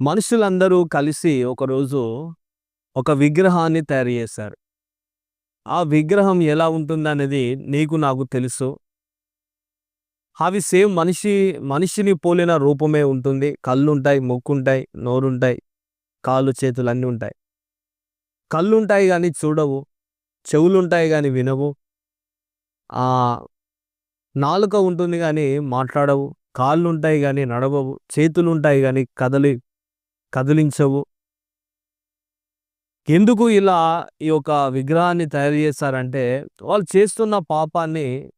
మనుషులందరూ కలిసి ఒకరోజు ఒక విగ్రహాన్ని తయారు చేశారు. ఆ విగ్రహం ఎలా ఉంటుందనేది నీకు నాకు తెలుసు. అవి సేమ్ మనిషి మనిషిని పోలిన రూపమే ఉంటుంది. కళ్ళుంటాయి, ముక్కుంటాయి, నోరుంటాయి, కాళ్ళు, చేతులు అన్నీ ఉంటాయి. కళ్ళుంటాయి కానీ చూడవు. చెవులుంటాయి కానీ వినవు. నాలుక ఉంటుంది కానీ మాట్లాడవు. కాళ్ళుంటాయి కానీ నడవవు. చేతులుంటాయి కానీ కదలి కదిలించవు. ఎందుకు ఇలా ఈ యొక్క విగ్రహాన్ని తయారు చేశారంటే, వాళ్ళు చేస్తున్న పాపాన్ని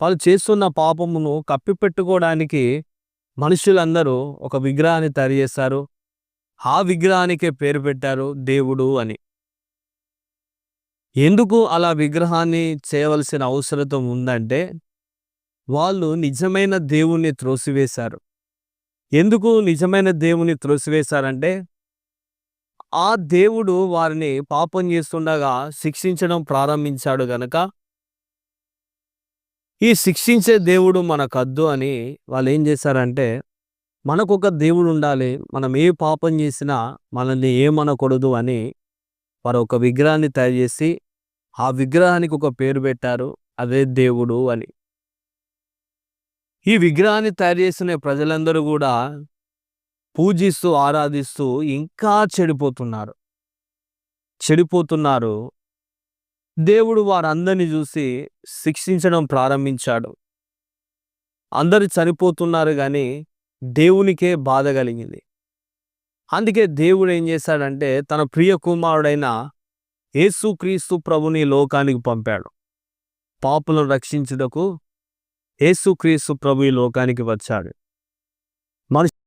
వాళ్ళు చేస్తున్న పాపమును కప్పిపెట్టుకోవడానికి మనుషులందరూ ఒక విగ్రహాన్ని తయారు చేశారు. ఆ విగ్రహానికే పేరు పెట్టారు దేవుడు అని. ఎందుకు అలా విగ్రహాన్ని చేయవలసిన అవసరం ఉందంటే, వాళ్ళు నిజమైన దేవుణ్ణి త్రోసివేశారు. ఎందుకు నిజమైన దేవుని త్రోసివేశారంటే, ఆ దేవుడు వారిని పాపం చేస్తుండగా శిక్షించడం ప్రారంభించాడు గనక ఈ శిక్షించే దేవుడు మనకద్దు అని వాళ్ళు ఏం చేశారంటే, మనకొక దేవుడుండాలి. మనం ఏ పాపం చేసినా మనల్ని ఏమనకూడదు అని వారు ఒక విగ్రహాన్ని తయారు చేసి, ఆ విగ్రహానికి ఒక పేరు పెట్టారు. అదే దేవుడు అని. ఈ విగ్రహాన్ని తయారు చేసిన ప్రజలందరూ కూడా పూజిస్తూ, ఆరాధిస్తూ ఇంకా చెడిపోతున్నారు. చెడిపోతున్నారు. దేవుడు వారందరిని చూసి శిక్షించడం ప్రారంభించాడు. అందరూ చనిపోతున్నారు కానీ దేవునికే బాధ కలిగింది. అందుకే దేవుడు ఏం చేశాడంటే, తన ప్రియ కుమారుడైన యేసుక్రీస్తు ప్రభుని లోకానికి పంపాడు. పాపులను రక్షించుటకు యేసుక్రీస్తు ప్రభు ఈ లోకానికి వచ్చాడు. మనిషి